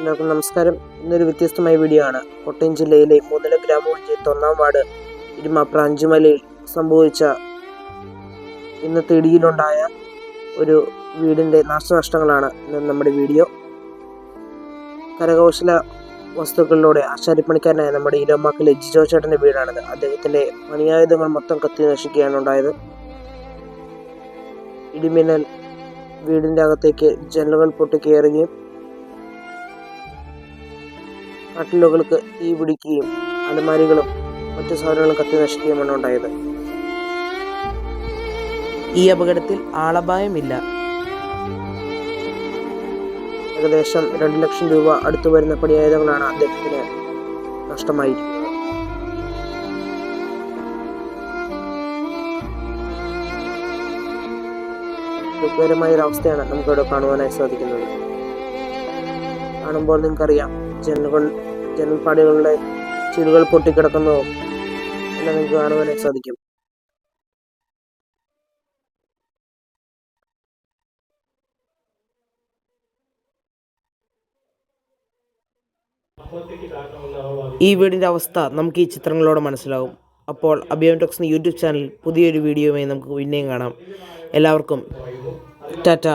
എല്ലാവർക്കും നമസ്കാരം. ഇന്നൊരു വ്യത്യസ്തമായ വീഡിയോ ആണ്. കോട്ടയം ജില്ലയിലെ മുതല ഗ്രാമപഞ്ചായത്ത് ഒന്നാം വാർഡ് ഇരുമാപ്ര അഞ്ചുമലയിൽ സംഭവിച്ച ഇന്നത്തെ ഇടിയിലുണ്ടായ ഒരു വീടിന്റെ നാശനഷ്ടങ്ങളാണ് ഇന്ന് നമ്മുടെ വീഡിയോ കരകൗശല വസ്തുക്കളിലൂടെ ആശാരിപ്പണിക്കാരനായ നമ്മുടെ ഇരമാക്കിലെ ജിജോ ചേട്ടന്റെ വീടാണിത്. അദ്ദേഹത്തിന്റെ പണിയായുധങ്ങൾ മൊത്തം കത്തി നശിക്കുകയാണ് ഉണ്ടായത്. ഇടിമിന്നൽ വീടിന്റെ അകത്തേക്ക് ജനലുകൾ പൊട്ടിക്കയറുകയും കട്ടിലുകൾക്ക് തീ പിടിക്കുകയും അലമാരികളും മറ്റു സാധനങ്ങളും കത്തി നശിക്കുകയുമാണ് ഉണ്ടായത്. ഈ അപകടത്തിൽ ആളപായമില്ല. ഏകദേശം രണ്ട് ലക്ഷം രൂപ അടുത്തു വരുന്ന പണിയായുധങ്ങളാണ് അദ്ദേഹത്തിന് നഷ്ടമായിരിക്കുന്നത്. ദുഃഖകരമായ ഒരു അവസ്ഥയാണ് നമുക്കിവിടെ കാണുവാനായി സാധിക്കുന്നത്. കാണുമ്പോൾ നിങ്ങൾക്കറിയാം ജനലുകൾ ജനൽപ്പാടികളുടെ ചിരുകൾ പൊട്ടിക്കിടക്കുന്നതും എല്ലാം നിങ്ങൾക്ക് കാണുവാനായി സാധിക്കും. ഈ വീടിന്റെ അവസ്ഥ നമുക്ക് ഈ ചിത്രങ്ങളോടെ മനസ്സിലാവും. അപ്പോൾ അഭിയം ടോക്സ് യൂട്യൂബ് ചാനൽ പുതിയൊരു വീഡിയോയുമായി നമുക്ക് പിന്നെയും കാണാം. എല്ലാവർക്കും ടാറ്റ.